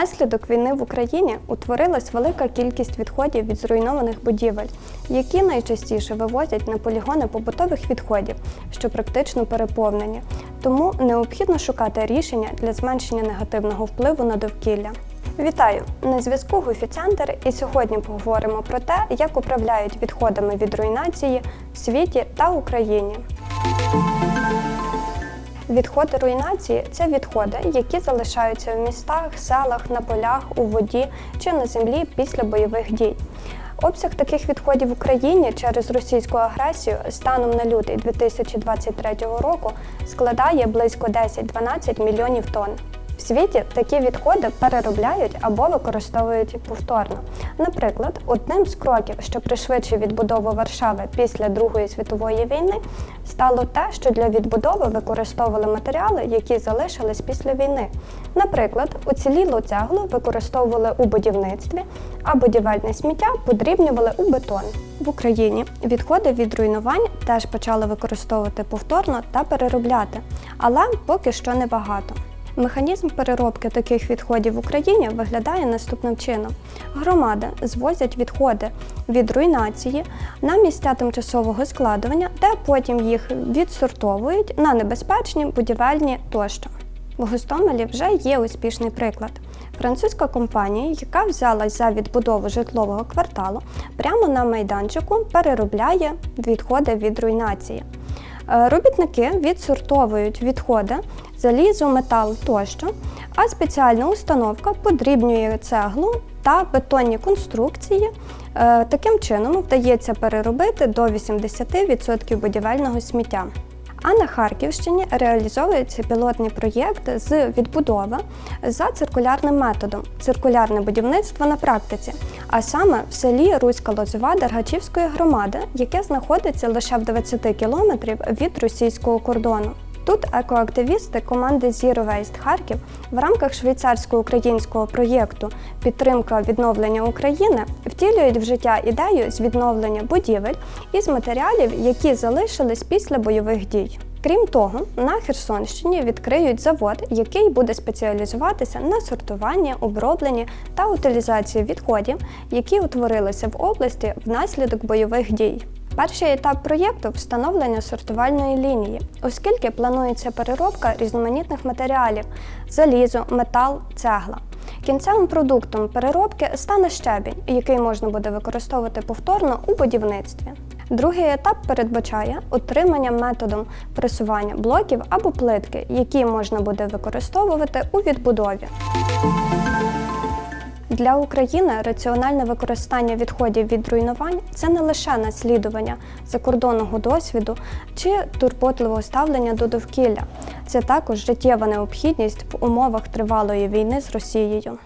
Унаслідок війни в Україні утворилась велика кількість відходів від зруйнованих будівель, які найчастіше вивозять на полігони побутових відходів, що практично переповнені. Тому необхідно шукати рішення для зменшення негативного впливу на довкілля. Вітаю! На зв'язку Гуфі-центр і сьогодні поговоримо про те, як управляють відходами від руйнації в світі та Україні. Відходи руйнації це відходи, які залишаються в містах, селах, на полях, у воді чи на землі після бойових дій. Обсяг таких відходів в Україні через російську агресію станом на лютий 2023 року складає близько 10-12 мільйонів тонн. В світі такі відходи переробляють або використовують повторно. Наприклад, одним з кроків, що пришвидшує відбудову Варшави після Другої світової війни, стало те, що для відбудови використовували матеріали, які залишились після війни. Наприклад, уцілілу цеглу використовували у будівництві, а будівельне сміття подрібнювали у бетон. В Україні відходи від руйнувань теж почали використовувати повторно та переробляти, але поки що небагато. Механізм переробки таких відходів в Україні виглядає наступним чином: громади звозять відходи від руйнації на місця тимчасового складування, де потім їх відсортовують на небезпечні будівельні тощо. В Гостомелі вже є успішний приклад. Французька компанія, яка взялась за відбудову житлового кварталу, прямо на майданчику переробляє відходи від руйнації. Е, Робітники відсортовують відходи, залізо, метал тощо, а спеціальна установка подрібнює цеглу та бетонні конструкції. Е, Таким чином вдається переробити до 80% будівельного сміття. А на Харківщині реалізовується пілотний проєкт з відбудови за циркулярним методом циркулярне будівництво на практиці, а саме в селі Руська Лозова Дергачівської громади, яке знаходиться лише в 20 кілометрів від російського кордону. Тут екоактивісти команди Zero Waste Харків в рамках швейцарсько-українського проєкту Підтримка відновлення України втілюють в життя ідею з відновлення будівель із матеріалів, які залишились після бойових дій. Крім того, на Херсонщині відкриють завод, який буде спеціалізуватися на сортуванні, обробленні та утилізації відходів, які утворилися в області внаслідок бойових дій. Перший етап проєкту встановлення сортувальної лінії, оскільки планується переробка різноманітних матеріалів залізо, метал, цегла. Кінцевим продуктом переробки стане щебінь, який можна буде використовувати повторно у будівництві. Другий етап передбачає отримання методом пресування блоків або плитки, які можна буде використовувати у відбудові. Для України раціональне використання відходів від руйнувань це не лише наслідування закордонного досвіду чи турботливого ставлення до довкілля, це також життєва необхідність в умовах тривалої війни з Росією.